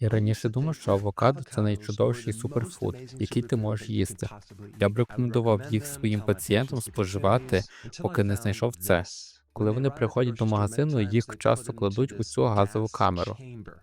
Я раніше думав, що авокадо це найчудовіший суперфуд, який ти можеш їсти. Я б рекомендував їх своїм пацієнтам споживати, поки не знайшов це. Коли вони приходять до магазину, їх часто кладуть у цю газову камеру.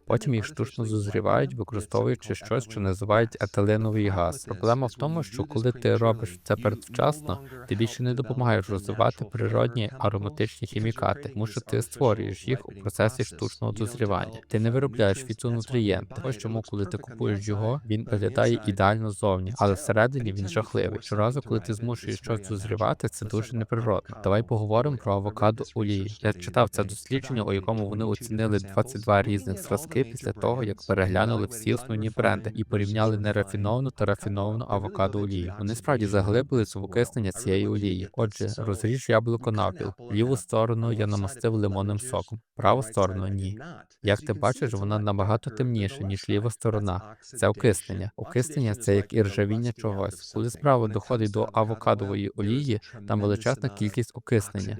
Потім їх штучно зозрівають, використовуючи щось, що називають етиленовий газ. Проблема в тому, що коли ти робиш це передвчасно, ти більше не допомагаєш розвивати природні ароматичні хімікати, тому що ти створюєш їх у процесі штучного дозрівання. Ти не виробляєш фітонутрієнти. Ось чому, коли ти купуєш його, він виглядає ідеально зовні, але всередині він жахливий. Щоразу, коли ти змушуєш щось дозрівати, це дуже неприродно. Давай поговоримо про авокадо олії. Я читав це дослідження, у якому вони оцінили 22 різних зразки після того, як переглянули всі основні бренди і порівняли нерафіновану та рафіновану авокадо олію. Вони справді заглибились в окиснення цієї олії. Отже, розріж яблуко навпіл. Ліву сторону я намастив лимонним соком, праву сторону ні. Як ти бачиш, вона набагато темніша, ніж ліва сторона. Це окиснення. Окиснення це як іржавіння чогось. Коли справа доходить до авокадової олії, там величезна кількість окиснення.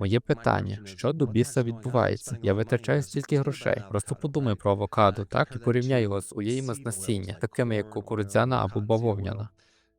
Моє питання: що до біса відбувається? Я витрачаю стільки грошей. Просто подумай про авокадо, так і порівняй його з оліями з насіння, такими як кукурудзяна або бавовняна.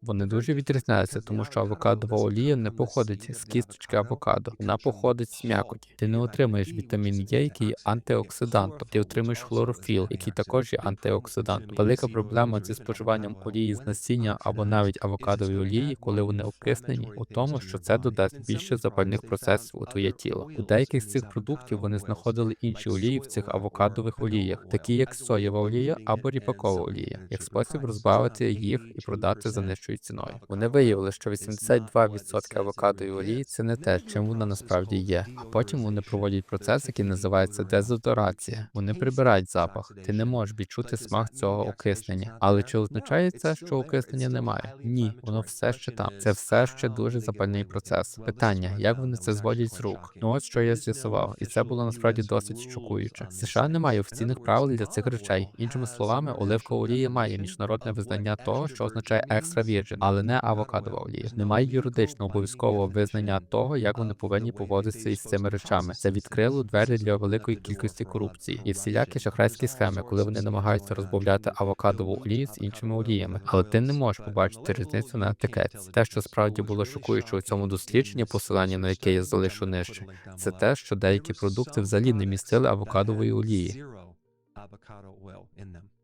Вони дуже відрізняються, тому що авокадова олія не походить з кісточки авокадо, вона походить з м'якоті. Ти не отримаєш вітамін Е, який є антиоксидантом. Ти отримаєш хлорофіл, який також є антиоксидантом. Велика проблема зі споживанням олії з насіння або навіть авокадової олії, коли вони окиснені, у тому, що це додасть більше запальних процесів у твоє тіло. У деяких з цих продуктів вони знаходили інші олії в цих авокадових оліях, такі як соєва олія або ріпакова олія, як спосіб розбавити їх і продати за нижчою ціною. Вони виявили, що 82% авокадової олії це не те, чим вона насправді є. А потім вони проводять процес, який називається дезодорація. Вони прибирають запах. Ти не можеш відчути смак цього окиснення. Але чи означає це, що окиснення немає? Ні, воно все ще там. Це все ще дуже запальний процес. Питання, як вони це зводять з рук? Ну от що я з'ясував, і це було насправді досить шокуюче. США немає офіційних правил для цих речей. Іншими словами, оливкова олія має міжнародне визнання того, що означає екстра virgin, але не авокадова олія. Немає юридично обов'язкового визнання того, як вони повинні поводитися із цими речами. Це відкрило двері для великої кількості корупції і всілякі шахрайські схеми, коли вони намагаються розбавляти авокадову олію з іншими оліями. Але ти не можеш побачити різницю на етикетці. Те, що справді було шокуюче у цьому дослідженні, посилання на яке я залишу нижче, це те, що деякі продукти взагалі не містили авокадової олії.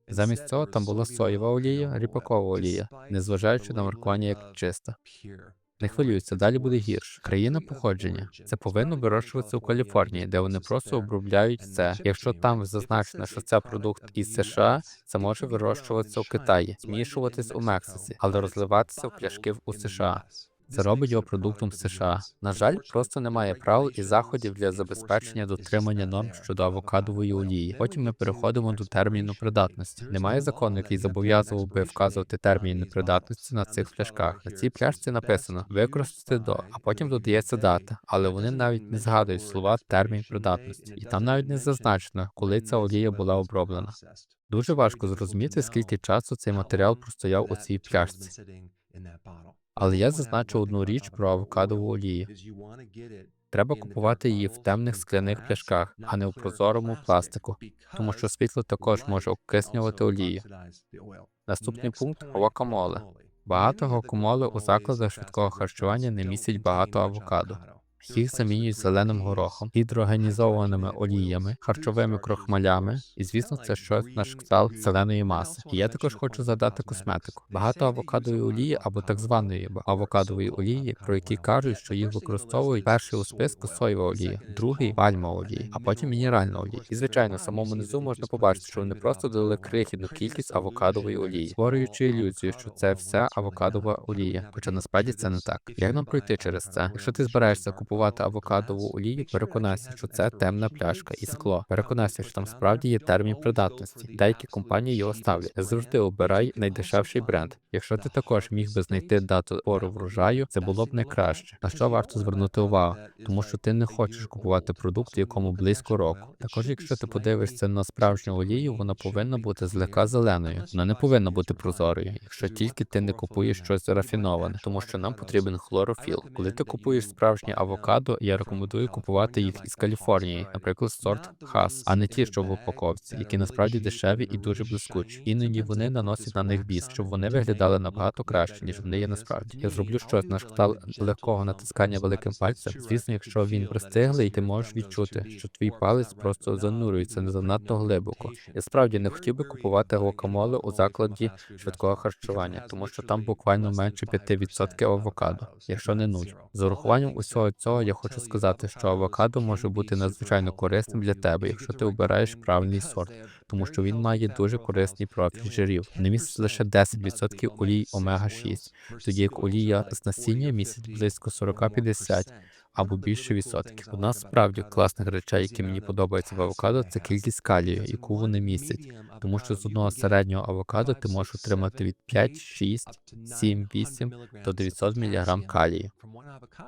Замість цього там була соєва олія, ріпакова олія, незважаючи на маркування як чиста. Не хвилюйся, далі буде гірше. Країна походження. Це повинно вирощуватися у Каліфорнії, де вони просто обробляють це. Якщо там зазначено, що це продукт із США, це може вирощуватися у Китаї, змішуватись у Мексиці, але розливатися в пляшки у США. Це робить його продуктом США. На жаль, просто немає правил і заходів для забезпечення дотримання норм щодо авокадової олії. Потім ми переходимо до терміну придатності. Немає закону, який зобов'язував би вказувати термін придатності на цих пляшках. На цій пляшці написано використати до, а потім додається дата, але вони навіть не згадують слова термін придатності, і там навіть не зазначено, коли ця олія була оброблена. Дуже важко зрозуміти, скільки часу цей матеріал простояв у цій пляшці. Але я зазначу одну річ про авокадову олію. Треба купувати її в темних скляних пляшках, а не в прозорому пластику, тому що світло також може окиснювати олію. Наступний пункт гуакамоле. Багато гуакамоле у закладах швидкого харчування не містять багато авокадо. Їх замінюють зеленим горохом, гідрогенізованими оліями, харчовими крохмалями, і звісно, це щось на кшталт зеленої маси. І я також хочу задати косметику. Багато авокадової олії або так званої авокадової олії, про які кажуть, що їх використовують перший у списку соєва олія, другий пальмова олія, а потім мінеральна олія. І звичайно, самому низу можна побачити, що вони просто додали крихітну кількість авокадової олії, створюючи ілюзію, що це вся авокадова олія. Хоча насправді це не так. Як нам пройти через це? Якщо ти збираєшся купувати авокадову олію, переконайся, що це темна пляшка і скло. Переконайся, що там справді є термін придатності. Деякі компанії його ставлять. Завжди обирай найдешевший бренд. Якщо ти також міг би знайти дату пору врожаю, це було б найкраще. На що варто звернути увагу, тому що ти не хочеш купувати продукт, якому близько року. Також, якщо ти подивишся на справжню олію, вона повинна бути злегка зеленою. Вона не повинна бути прозорою, якщо тільки ти не купуєш щось рафіноване, тому що нам потрібен хлорофіл. Коли ти купуєш справжнє авокадо, авокадо, я рекомендую купувати їх із Каліфорнії, наприклад, сорт Хас, а не ті, що в упаковці, які насправді дешеві і дуже блискучі. Іноді вони наносять на них біс, щоб вони виглядали набагато краще, ніж вони є насправді. Я зроблю щось на кшталт легкого натискання великим пальцем. Звісно, якщо він пристиглий, ти можеш відчути, що твій палець просто занурюється не занадто глибоко. Я справді не хотів би купувати гуакамоле у закладі швидкого харчування, тому що там буквально менше 5% авокадо, якщо не нуль. З урахуванням усього цього я хочу сказати, що авокадо може бути надзвичайно корисним для тебе, якщо ти обираєш правильний сорт, тому що він має дуже корисний профіль жирів. Не містить лише 10% олій омега 6 тоді як олія з насіння містить близько 40-50 або більше відсотків. Одна з справді класних речей, які мені подобаються в авокадо, це кількість калію, яку вони містять. Тому що з одного середнього авокадо ти можеш отримати від 5, 6, 7, 8 до 900 мг калію.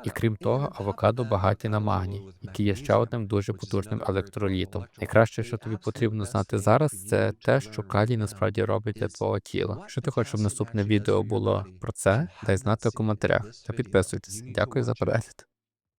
І крім того, авокадо багаті на магній, який є ще одним дуже потужним електролітом. Найкраще, що тобі потрібно знати зараз, це те, що калій насправді робить для твого тіла. Якщо ти хочеш, щоб наступне відео було про це, дай знати у коментарях та підписуйтесь. Дякую за перегляд.